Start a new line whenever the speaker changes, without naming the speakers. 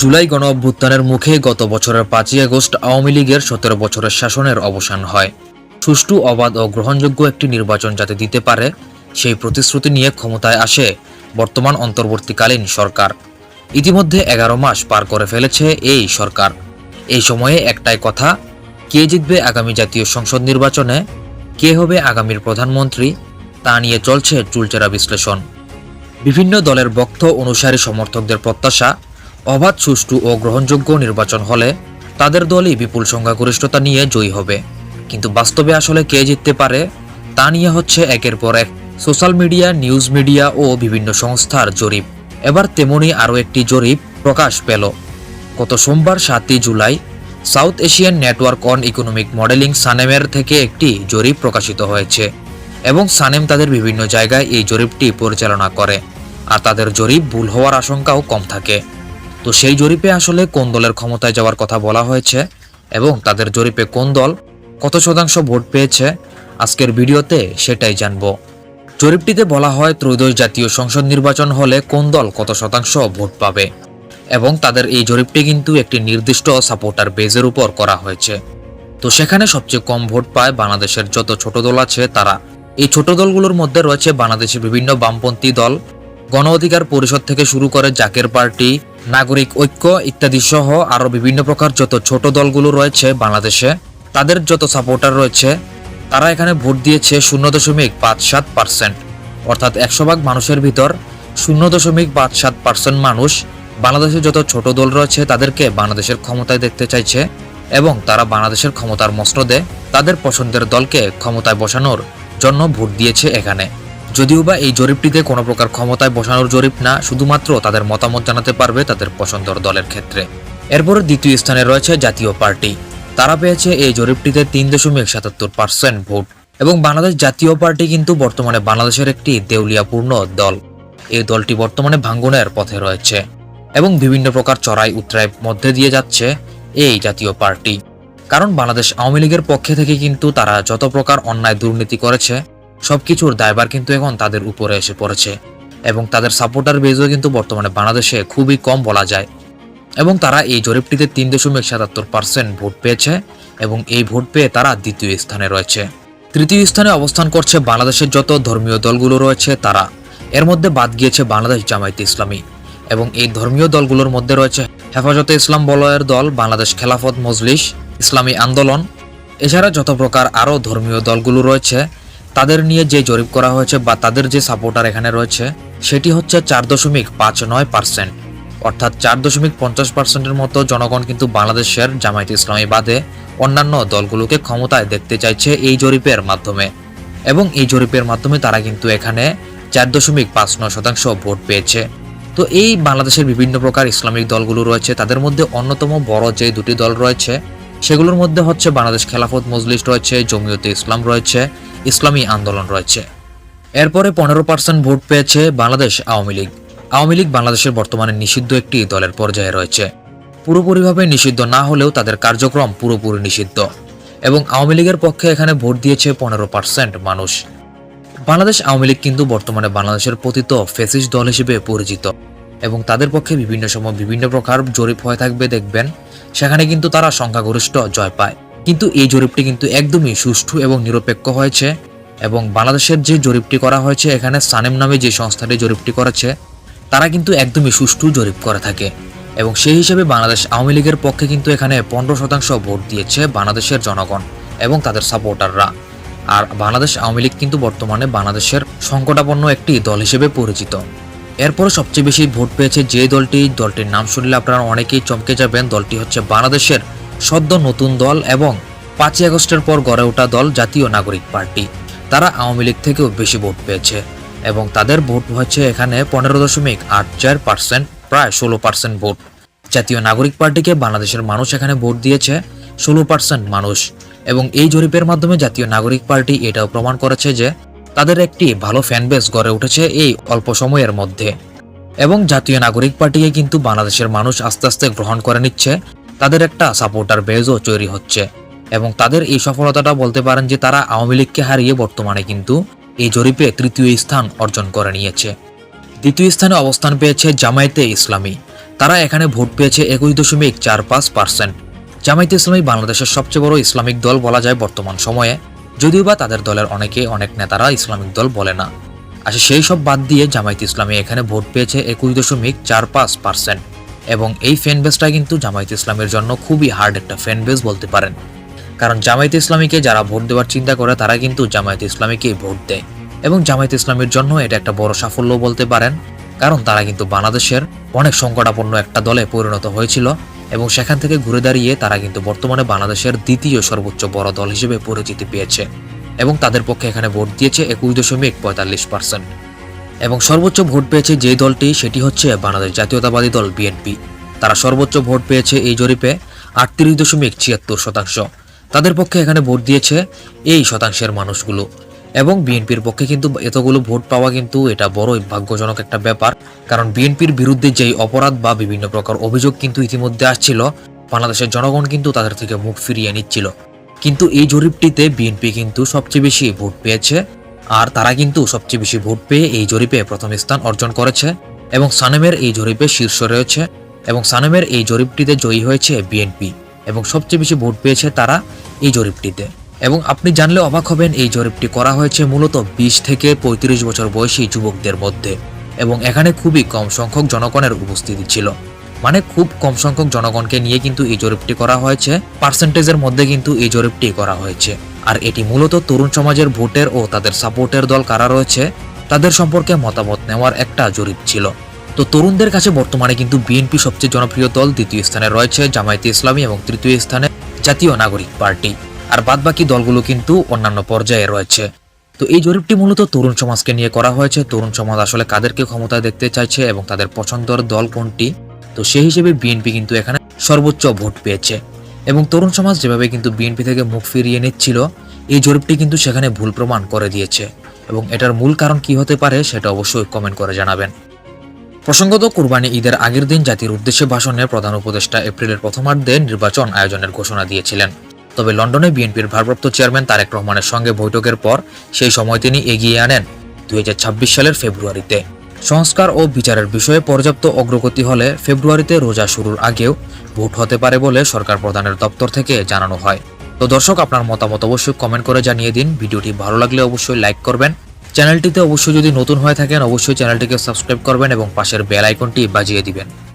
জুলাই গণ অভ্যুত্থানের মুখে গত বছরের পাঁচই আগস্ট আওয়ামী লীগের সতেরো বছরের শাসনের অবসান হয়। সুষ্ঠু, অবাধ ও গ্রহণযোগ্য একটি নির্বাচন যাতে দিতে পারে, সেই প্রতিশ্রুতি নিয়ে ক্ষমতায় আসে বর্তমান অন্তর্বর্তীকালীন সরকার। ইতিমধ্যে এগারো মাস পার করে ফেলেছে এই সরকার। এই সময়ে একটাই কথা, কে জিতবে আগামী জাতীয় সংসদ নির্বাচনে, কে হবে আগামীর প্রধানমন্ত্রী, তা নিয়ে চলছে চুলচেরা বিশ্লেষণ। বিভিন্ন দলের বক্ত অনুসারী সমর্থকদের প্রত্যাশা অবাধ, সুষ্ঠু ও গ্রহণযোগ্য নির্বাচন হলে তাদের দলই বিপুল সংখ্যাগরিষ্ঠতা নিয়ে জয়ী হবে। কিন্তু বাস্তবে আসলে কে জিততে পারে, তা নিয়ে হচ্ছে একের পর এক সোশ্যাল মিডিয়া, নিউজ মিডিয়া ও বিভিন্ন সংস্থার জরিপ। এবার তেমনি আরও একটি জরিপ প্রকাশ পেল। গত সোমবার সাতই July South Asian network on economic modelling সানেমের থেকে একটি জরিপ প্রকাশিত হয়েছে এবং সানেম তাদের বিভিন্ন জায়গায় এই জরিপটি পরিচালনা করে। আর তাদের জরিপ ভুল হওয়ার আশঙ্কাও কম থাকে। তো সেই জরিপে আসলে কোন দলের ক্ষমতায় যাওয়ার কথা বলা হয়েছে এবং তাদের জরিপে কোন দল কত শতাংশ ভোট পেয়েছে, আজকের ভিডিওতে সেটাই জানব। জরিপটিতে বলা হয় ত্রয়োদশ জাতীয় সংসদ নির্বাচন হলে কোন দল কত শতাংশ ভোট পাবে এবং তাদের এই জরিপটি কিন্তু একটি নির্দিষ্ট সাপোর্টার বেজের উপর করা হয়েছে। তো সেখানে সবচেয়ে কম ভোট পায় বাংলাদেশের যত ছোট দল আছে তারা। এই ছোট দলগুলোর মধ্যে রয়েছে বাংলাদেশের বিভিন্ন বামপন্থী দল। গণ অধিকার পরিষদ থেকে শুরু করে জাকের পার্টি নাগরিক ঐক্য ইত্যাদি সহ আরও বিভিন্ন প্রকার যত ছোট দলগুলো রয়েছে বাংলাদেশে, তাদের যত সাপোর্টার রয়েছে, তারা এখানে ভোট দিয়েছে শূন্য দশমিক পাঁচ সাত পার্সেন্ট অর্থাৎ একশো ভাগ মানুষের ভিতর শূন্য দশমিক পাঁচ সাত পার্সেন্ট মানুষ বাংলাদেশের যত ছোট দল রয়েছে তাদেরকে বাংলাদেশের ক্ষমতায় দেখতে চাইছে এবং তারা বাংলাদেশের ক্ষমতার মসনদে তাদের পছন্দের দলকে ক্ষমতায় বসানোর জন্য ভোট দিয়েছে এখানে। যদিও বা এই জরিপটিতে কোনো প্রকার ক্ষমতায় বসানোর জরিপ না, শুধুমাত্র তাদের মতামত জানাতে পারবে তাদের পছন্দর দলের ক্ষেত্রে। এরপরে দ্বিতীয় স্থানে রয়েছে জাতীয় পার্টি। তারা পেয়েছে এই জরিপটিতে তিন দশমিক সাতাত্তর পার্সেন্ট ভোট এবং বাংলাদেশ জাতীয় পার্টি কিন্তু বর্তমানে বাংলাদেশের একটি দেউলিয়াপূর্ণ দল। এই দলটি বর্তমানে ভাঙ্গনের পথে রয়েছে এবং বিভিন্ন প্রকার চড়াই উত্তরায় মধ্যে দিয়ে যাচ্ছে এই জাতীয় পার্টি। কারণ বাংলাদেশ আওয়ামী লীগের পক্ষে থেকে কিন্তু তারা যত প্রকার অন্যায় দুর্নীতি করেছে সবকিছুর দায়ভার কিন্তু এখন তাদের উপরে এসে পড়েছে। এবং তাদের সাপোর্টার বেজও কিন্তু বর্তমানে বাংলাদেশে খুবই কম বলা যায়। এবং তারা এই জরিপটিতে তিন দশমিক সাতাত্তর পার্সেন্ট ভোট পেয়েছে এবং এই ভোট পেয়ে তারা দ্বিতীয় স্থানে রয়েছে। তৃতীয় স্থানে অবস্থান করছে বাংলাদেশের যত ধর্মীয় দলগুলো রয়েছে তারা। এর মধ্যে বাদ গিয়েছে বাংলাদেশ জামায়াতে ইসলামী। এবং এই ধর্মীয় দলগুলোর মধ্যে রয়েছে হেফাজতে ইসলাম বলয়ের দল, বাংলাদেশ খেলাফত মজলিস, ইসলামী আন্দোলন। এছাড়া যত প্রকার আরও ধর্মীয় দলগুলো রয়েছে তাদের নিয়ে যে জরিপ করা হয়েছে বা তাদের যে সাপোর্টার এখানে রয়েছে, সেটি হচ্ছে চার দশমিক পাঁচ নয় পার্সেন্ট অর্থাৎ চার দশমিক পঞ্চাশ পার্সেন্টের মতো জনগণ কিন্তু বাংলাদেশের জামায়াত ইসলামী বাদে অন্যান্য দলগুলোকে ক্ষমতায় দেখতে চাইছে এই জরিপের মাধ্যমে। এবং এই জরিপের মাধ্যমে তারা কিন্তু এখানে চার দশমিক পাঁচ নয় শতাংশ ভোট পেয়েছে। তো এই বাংলাদেশের বিভিন্ন প্রকার ইসলামিক দলগুলো রয়েছে, তাদের মধ্যে অন্যতম বড় যে দুটি দল রয়েছে, সেগুলোর মধ্যে হচ্ছে বাংলাদেশ খেলাফত মজলিস রয়েছে, জমিয়তে ইসলাম রয়েছে ইসলামী আন্দোলন রয়েছে। এরপরে পনেরো পার্সেন্ট ভোট পেয়েছে বাংলাদেশ আওয়ামী লীগ। আওয়ামী লীগ বাংলাদেশের বর্তমানে নিষিদ্ধ একটি দলের পর্যায়ে রয়েছে। পুরোপুরিভাবে নিষিদ্ধ না হলেও তাদের কার্যক্রম পুরোপুরি নিষিদ্ধ এবং আওয়ামী লীগের পক্ষে এখানে ভোট দিয়েছে পনেরো পার্সেন্ট মানুষ। বাংলাদেশ আওয়ামী লীগ কিন্তু বর্তমানে বাংলাদেশের পতিত ফেসিস দল হিসেবে পরিচিত এবং তাদের পক্ষে বিভিন্ন সময় বিভিন্ন প্রকার জরিপ হয়ে থাকবে, দেখবেন। সেখানে কিন্তু তারা সংখ্যাগরিষ্ঠ জয় পায়। কিন্তু এই জরিপটি কিন্তু একদমই সুষ্ঠু এবং নিরপেক্ষ হয়েছে এবং বাংলাদেশের যে জরিপটি করা হয়েছে, এখানে সানেম নামে যে সংস্থাটি জরিপটি করেছে, তারা কিন্তু একদমই সুষ্ঠু জরিপ করে থাকে এবং সেই হিসেবে বাংলাদেশ আওয়ামী লীগের পক্ষে কিন্তু এখানে পনেরো শতাংশ ভোট দিয়েছে বাংলাদেশের জনগণ এবং তাদের সাপোর্টাররা। আর বাংলাদেশ আওয়ামী লীগ কিন্তু বর্তমানে বাংলাদেশের সংকটাপন্ন একটি দল হিসেবে পরিচিত। এরপরে সবচেয়ে বেশি ভোট পেয়েছে যে দলটি, দলটির নাম শুনলে আপনারা অনেকেই চমকে যাবেন, দলটি হচ্ছে বাংলাদেশের সদ্য নতুন দল এবং পাঁচই আগস্টের পর গড়ে ওঠা দল জাতীয় নাগরিক পার্টি। তারা আওয়ামী লীগ থেকেও বেশি ভোট পেয়েছে এবং তাদের ভোট হচ্ছে এখানে পনেরো দশমিক আট চার পার্সেন্ট, প্রায় ষোলো পার্সেন্ট ভোট। জাতীয় নাগরিক পার্টিকে বাংলাদেশের মানুষ এখানে ভোট দিয়েছে ষোলো পার্সেন্ট মানুষ এবং এই জরিপের মাধ্যমে জাতীয় নাগরিক পার্টি এটাও প্রমাণ করেছে যে তাদের একটি ভালো ফ্যান বেস গড়ে উঠেছে এই অল্প সময়ের মধ্যে। এবং জাতীয় নাগরিক পার্টিকে কিন্তু বাংলাদেশের মানুষ আস্তে আস্তে গ্রহণ করে নিচ্ছে তাদের একটা সাপোর্টার বেজও তৈরি হচ্ছে। এবং তাদের এই সফলতাটা বলতে পারেন যে তারা আওয়ামী লীগকে হারিয়ে বর্তমানে কিন্তু এই জরিপে তৃতীয় স্থান অর্জন করে নিয়েছে। দ্বিতীয় স্থানে অবস্থান পেয়েছে জামায়াতে ইসলামী। তারা এখানে ভোট পেয়েছে একুশ দশমিক চার পাঁচ পার্সেন্ট। জামায়াতে ইসলামী বাংলাদেশের সবচেয়ে বড় ইসলামিক দল বলা যায় বর্তমান সময়ে। যদিও বা তাদের দলের অনেকে, অনেক নেতারা ইসলামিক দল বলে না। আসলে সেই সব বাদ দিয়ে জামায়াত ইসলামী এখানে ভোট পেয়েছে একুশ দশমিক চার পাঁচ পার্সেন্ট। এবং এই ফ্যান বেসটা কিন্তু জামায়াত ইসলামের জন্য খুবই হার্ড একটা ফ্যান বেস বলতে পারেন। কারণ জামায়াত ইসলামীকে যারা ভোট দেওয়ার চিন্তা করে, তারা কিন্তু জামায়াত ইসলামীকেই ভোট দেয়। এবং জামায়াত ইসলামের জন্য এটা একটা বড় সাফল্য বলতে পারেন। কারণ তারা কিন্তু বাংলাদেশের অনেক সংকটাপন্ন একটা দলে পরিণত হয়েছিল এবং সেখান থেকে ঘুরে দাঁড়িয়ে তারা কিন্তু বর্তমানে বাংলাদেশের দ্বিতীয় সর্বোচ্চ বড় দল হিসেবে পরিচিতি পেয়েছে। এবং তাদের পক্ষে এখানে ভোট দিয়েছে একুশ দশমিক পঁয়তাল্লিশ পার্সেন্ট এবং সর্বোচ্চ ভোট পেয়েছে যে দলটি, সেটি হচ্ছে বাংলাদেশ জাতীয়তাবাদী দল বিএনপি তারা সর্বোচ্চ ভোট পেয়েছে এই জরিপে আটত্রিশ দশমিক ছিয়াত্তর শতাংশ। তাদের পক্ষে এখানে ভোট দিয়েছে এই শতাংশের মানুষগুলো। এবং বিএনপির পক্ষে কিন্তু এতগুলো ভোট পাওয়া কিন্তু এটা বড়ই ভাগ্যজনক একটা ব্যাপার, কারণ বিএনপির বিরুদ্ধে যেই অপরাধ বা বিভিন্ন প্রকার অভিযোগ কিন্তু ইতিমধ্যে আসছিল, বাংলাদেশের জনগণ কিন্তু তাদের থেকে মুখ ফিরিয়ে নিচ্ছিল। কিন্তু এই জরিপটিতে বিএনপি কিন্তু সবচেয়ে বেশি ভোট পেয়েছে আর তারা কিন্তু সবচেয়ে বেশি ভোট পেয়ে এই জরিপে প্রথম স্থান অর্জন করেছে এবং সানেমের এই জরিপে শীর্ষ রয়েছে এবং সানেমের এই জরিপটিতে জয়ী হয়েছে বিএনপি এবং সবচেয়ে বেশি ভোট পেয়েছে তারা এই জরিপটিতে। এবং আপনি জানলে অবাক হবেন, এই জরিপটি করা হয়েছে মূলত বিশ থেকে পঁয়ত্রিশ বছর বয়সী যুবকদের মধ্যে এবং এখানে খুবই কম সংখ্যক জনগণের উপস্থিতি ছিল। মানে খুব কম সংখ্যক জনগণকে নিয়ে কিন্তু এই জরিপটি করা হয়েছে। পার্সেন্টেজের মধ্যে কিন্তু এই জরিপটি করা হয়েছে। আর এটি মূলত তরুণ সমাজের ভোটের ও তাদের সাপোর্টের দল কারা রয়েছে, তাদের সম্পর্কে মতামত নেওয়ার একটা জরিপ ছিল। তো তরুণদের কাছে বর্তমানে কিন্তু বিএনপি সবচেয়ে জনপ্রিয় দল দ্বিতীয় স্থানে রয়েছে জামায়াতে ইসলামী এবং তৃতীয় স্থানে জাতীয় নাগরিক পার্টি। আর বাদবাকি দলগুলো কিন্তু অন্যান্য পর্যায়ে রয়েছে। তো এই জরিপটি মূলত তরুণ সমাজকে নিয়ে করা হয়েছে। তরুণ সমাজ আসলে কাদেরকে ক্ষমতায় দেখতে চাইছে এবং তাদের পছন্দের দল কোনটি? তো সেই হিসেবে বিএনপি কিন্তু এখানে সর্বোচ্চ ভোট পেয়েছে। এবং তরুণ সমাজ যেভাবে কিন্তু বিএনপি থেকে মুখ ফিরিয়ে নিচ্ছিল, এই জরিপটি কিন্তু সেখানে ভুল প্রমাণ করে দিয়েছে। এবং এটার মূল কারণ কি হতে পারে সেটা অবশ্যই কমেন্ট করে জানাবেন। প্রসঙ্গত, কুরবানি ঈদের আগের দিন জাতির উদ্দেশ্যে ভাষণে প্রধান উপদেষ্টা এপ্রিলের প্রথমার্ধে নির্বাচন আয়োজনের ঘোষণা দিয়েছিলেন। তবে লন্ডনে বিএনপির ভারপ্রাপ্ত চেয়ারম্যান তারেক রহমানের সঙ্গে বৈঠকের পর সেই সময় তিনি এগিয়ে আনেন দুই হাজার ছাব্বিশ সালের ফেব্রুয়ারিতে। সংস্কার ও বিচারের বিষয়ে পর্যাপ্ত অগ্রগতি হলে ফেব্রুয়ারিতে রোজা শুরুর আগেও ভোট হতে পারে বলে সরকার প্রধানের দপ্তর থেকে জানানো হয়। তো দর্শক, আপনার মতামত অবশ্যই কমেন্ট করে জানিয়ে দিন। ভিডিওটি ভালো লাগলে অবশ্যই লাইক করবেন। চ্যানেলটিতে অবশ্যই যদি নতুন হয়ে থাকেন, অবশ্যই চ্যানেলটিকে সাবস্ক্রাইব করবেন এবং পাশের বেল আইকনটি বাজিয়ে দিবেন।